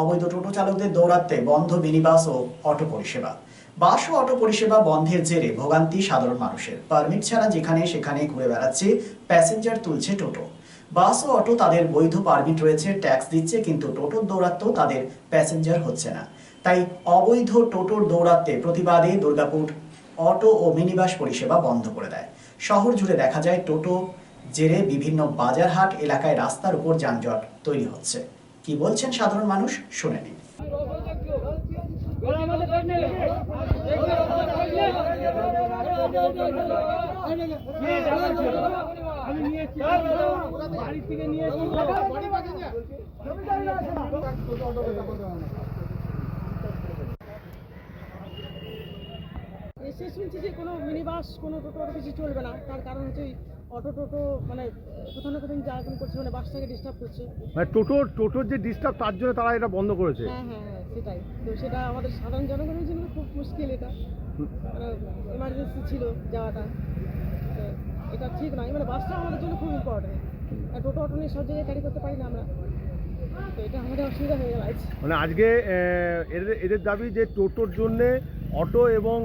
অবৈধ টোটো চালকদের দৌরাত্মে বন্ধ মিনিবাস ও অটো পরিষেবা। বাস ও অটো পরিষেবা বন্ধের জেরে ভোগান্তি সাধারণ মানুষের। পারমিট ছাড়া যেখানে সেখানে ঘুরে বেড়াচ্ছে প্যাসেঞ্জার তুলছে টোটো। বাস ও অটো তাদের বৈধ পারমিট রয়েছে, ট্যাক্স দিচ্ছে, কিন্তু টোটোর দৌরাত্ম তাদের প্যাসেঞ্জার হচ্ছে না। তাই অবৈধ টোটোর দৌরাত্মে প্রতিবাদে দুর্গাপুর অটো ও মিনিবাস পরিষেবা বন্ধ করে দেয়। শহর জুড়ে দেখা যায় টোটো জেরে বিভিন্ন বাজারহাট এলাকায় রাস্তার উপর যানজট তৈরি হচ্ছে। কি বলছেন সাধারণ মানুষ? শুনে নিন। এসে শুনছি যে কোনো মিনিবাস, কোনো টোটো কিছু চলবে না। তার কারণ হচ্ছে অটো টোটো মানে কোথাও না কোথাও জ্বালাতন করছে মানে বাসটাকে ডিস্টার্ব করছে। মানে টোটোর টোটোর যে ডিস্টার্ব তার জন্য তারা এটা বন্ধ করেছে? হ্যাঁ হ্যাঁ হ্যাঁ সেটাই। তো সেটা আমাদের সাধারণ জনগণের জন্য খুব মুশকিল এটা। এমার্জেন্সি ছিল যাওয়াটা। এটা ঠিক নয়। মানে বাসটা আমাদের জন্য খুব ইম্পর্টেন্ট আর টোটো অটো নিয়ে সব জায়গায় ক্যারি করতে পারি না আমরা। তো এটা আমাদের অসুবিধা হয়ে গেল মানে আজকে এদের এদের দাবি যে টোটোর জন্য অটো এবং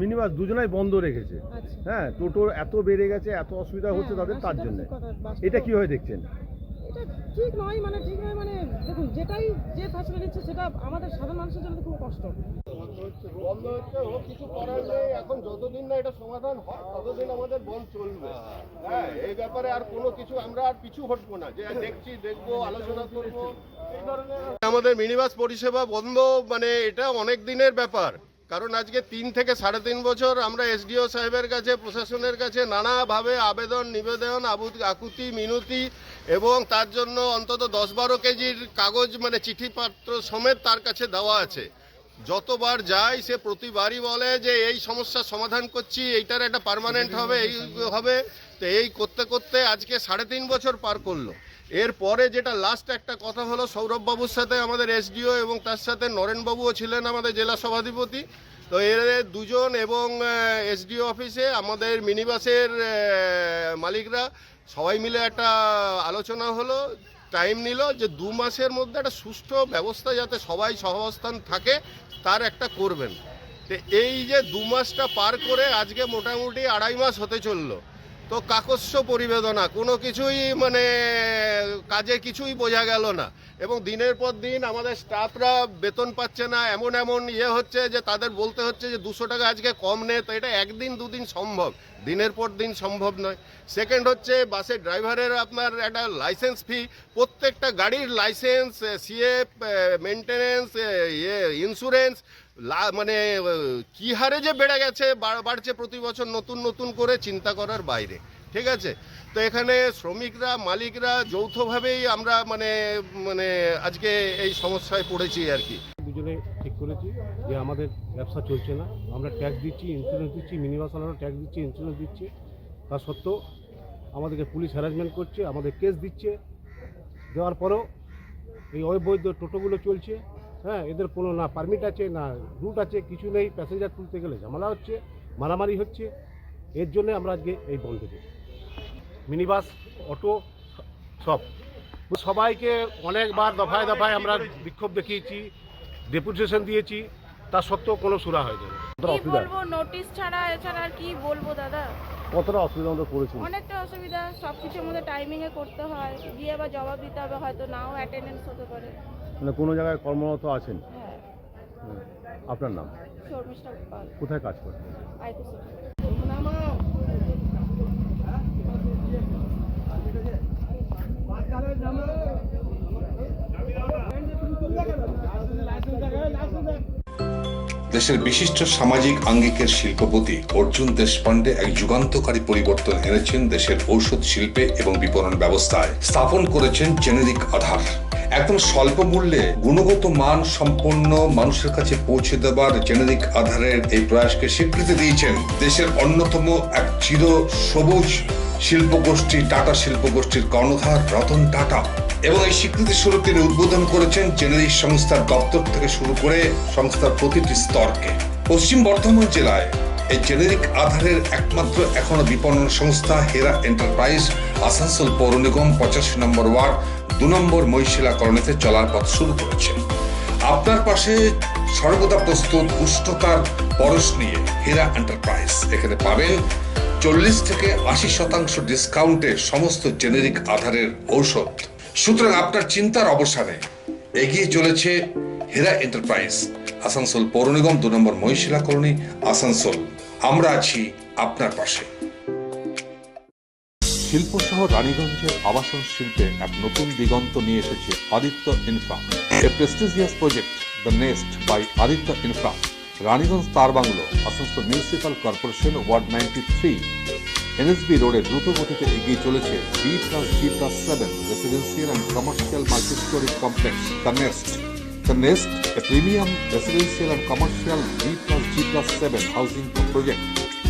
মিনিবাস দুজনাই বন্ধ রেখেছে। আচ্ছা। হ্যাঁ টোটোর এত বেড়ে গেছে এত অসুবিধা হচ্ছে হ্যাঁ, তাদের তার জন্য। এটা কীভাবে দেখছেন? এটা ঠিক নয় মানে ঠিক নয় মানে দেখুন যেটাই যে ফ্যাসিলিটি দিচ্ছে সেটা আমাদের সাধারণ মানুষের জন্য খুব কষ্ট। বন্ধ হচ্ছে ও কিছু করার নেই। এখন যতদিন না এটা সমাধান হয় ততদিন আমাদের বন্ধ চলবে। হ্যাঁ এই ব্যাপারে আর কোনো কিছু আমরা আর পিছু হটবো না। যে দেখছি দেখব আলোচনা করব এই ধরনের আমাদের মিনিবাস পরিষেবা বন্ধ মানে এটা অনেক দিনের ব্যাপার। কারণ আজকে তিন থেকে সাড়ে তিন বছর আমরা এসডিও সাহেবের কাছে, প্রশাসনের কাছে নানাভাবে আবেদন, নিবেদন আবু- আকুতি, মিনতি এবং তার জন্য অন্তত দশ বারো কেজির কাগজ মানে চিঠিপত্র সমেত তার কাছে দেওয়া আছে। যতবার যাই সে প্রতিবারই বলে যে এই সমস্যার সমাধান করছি, এইটার একটা পার্মানেন্ট হবে, এই হবে। তো এই করতে করতে আজকে সাড়ে তিন বছর পার করল। এরপরে যেটা লাস্ট একটা কথা হলো, সৌরভবাবুর সাথে আমাদের এসডিও এবং তার সাথে নরেনবাবুও ছিলেন আমাদের জেলা সভাধিপতি। তো এর দুজন এবং এসডিও অফিসে আমাদের মিনিবাসের মালিকরা সবাই মিলে একটা আলোচনা হলো টাইম নিল যে দু মাসের মধ্যে একটা সুষ্ঠু ব্যবস্থা যাতে সবাই সহাবস্থান থাকে, তার একটা করবেন। তো এই যে দু মাসটা পার করে আজকে মোটামুটি আড়াই মাস হতে চলল। তো কাকস্য পরিবেদনা, কোনো কিছুই মানে কাজে কিছুই বোঝা গেল না। এবং দিনের পর দিন আমাদের স্টাফরা বেতন পাচ্ছে না, এমন এমন ইয়ে হচ্ছে যে তাদের বলতে হচ্ছে যে দুশো টাকা আজকে কম নে, তো এটা একদিন দুদিন সম্ভব, দিনের পর দিন সম্ভব নয়। সেকেন্ড হচ্ছে বাসের ড্রাইভারের আপনার একটা লাইসেন্স ফি প্রত্যেকটা গাড়ির লাইসেন্স সিএফ মেনটেনেন্স ইয়ে ইন্স্যুরেন্স মানে কি হারে যে বেড়ে গেছে বাড়ছে প্রতি বছর নতুন নতুন করে চিন্তা করার বাইরে, ঠিক আছে? তো এখানে শ্রমিকরা, মালিকরা যৌথভাবেই আমরা মানে মানে আজকে এই সমস্যায় পড়েছি আর কি। দুজনে ঠিক করেছি যে আমাদের ব্যবসা চলছে না। আমরা ট্যাক্স দিচ্ছি ইন্স্যুরেন্স দিচ্ছি মিনিবাস ওনারও ট্যাক্স দিচ্ছি ইন্স্যুরেন্স দিচ্ছি। তা সত্ত্বেও আমাদেরকে পুলিশ হ্যারাসমেন্ট করছে, আমাদের কেস দিচ্ছে। দেওয়ার পরেও এই অবৈধ টোটোগুলো চলছে। হ্যাঁ এদের কোনো না পারমিট আছে না রুট আছে কিছু নেই প্যাসেঞ্জার তুলতে গেলে ঝামেলা হচ্ছে মারামারি হচ্ছে এর জন্য আমরা আজকে এই বন্ধ মিনি বাস অটো সব। সবাইকে অনেকবার দফায় দফায় আমরা বিক্ষোভ দেখিয়েছি ডেপুটেশন দিয়েছি তা সত্ত্বেও কোনো সুরা হয়নি। বলব নোটিশ ছাড়া এছাড়া আর কি বলব দাদা? কতটা পড়েছি অনেকটা অসুবিধা সব কিছুর মধ্যে টাইমিং এ করতে হয় গিয়ে আবার জবাব দিতে হবে হয়তো নাও অ্যাটেন্ডেন্স হতে পারে। মানে কোনো জায়গায় কর্মরত আছেন? হ্যাঁ। আপনার নাম? কোথায় কাজ করেন? দেশের বিশিষ্ট সামাজিক আঙ্গিকের শিল্পপতি অর্জুন দেশপান্ডে এক যুগান্তকারী পরিবর্তন এনেছেন দেশের ঔষধ শিল্পে এবং বিপণন ব্যবস্থায়। স্থাপন করেছেন জেনেরিক আধার। একদম স্বল্প মূল্যে গুণগত মান সম্পন্ন মানুষের কাছে পৌঁছে দেবার জেনেরিক আধারের এই প্রয়াসকে স্বীকৃতি দিয়েছেন দেশের অন্যতম এক চির সবুজ শিল্পগোষ্ঠী টাটা শিল্পগোষ্ঠীর কর্ণধার রতন টাটা। এবং এই স্বীকৃতি স্বরূপ তিনি উদ্বোধন করেছেন জেনেরিক সংস্থার দপ্তর থেকে শুরু করে সংস্থার প্রতিটি স্তরকে। পশ্চিম বর্ধমান জেলায় এই জেনেরিক আধারের একমাত্র এখনও বিপণন সংস্থা হেরা এন্টারপ্রাইজ আসানসোল পৌর নিগম পঁচাশি নম্বর ওয়ার্ড দু নম্বর মহিশিলা কলোনিতে চলার পথ শুরু করেছে। আপনার পাশে সর্বদা প্রস্তুত উষ্ণতার পরশ নিয়ে হীরা এন্টারপ্রাইজ। এখানে পাবেন চল্লিশ থেকে আশি শতাংশ ডিসকাউন্টে সমস্ত জেনেরিক আধারের ঔষধ। সুতরাং আপনার চিন্তার অবসানে এগিয়ে চলেছে হীরা এন্টারপ্রাইজ। আসানসোল পৌর নিগম দু নম্বর মহিশিলা কলোনি আসানসোল। আমরা আছি আপনার পাশে। শিল্পসহ রানীগঞ্জের আবাসন শিল্পে এক নতুন দিগন্ত নিয়ে এসেছে Aditya infra. A prestigious project the nest by Aditya infra. Raniganj Tar Bungalow Asansol municipal corporation ward ninety three NSB রোডে দ্রুত গতিতে এগিয়ে চলেছে B plus G plus seven residential and commercial multistorey complex the nest The Nest, a premium residential and commercial B plus G plus 7 housing project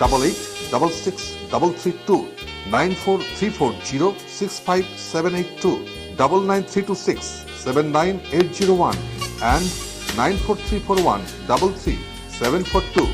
double eight double six double three two nine four three four zero six five seven eight two double nine three two six seven nine eight zero one and nine four three four one double three seven four two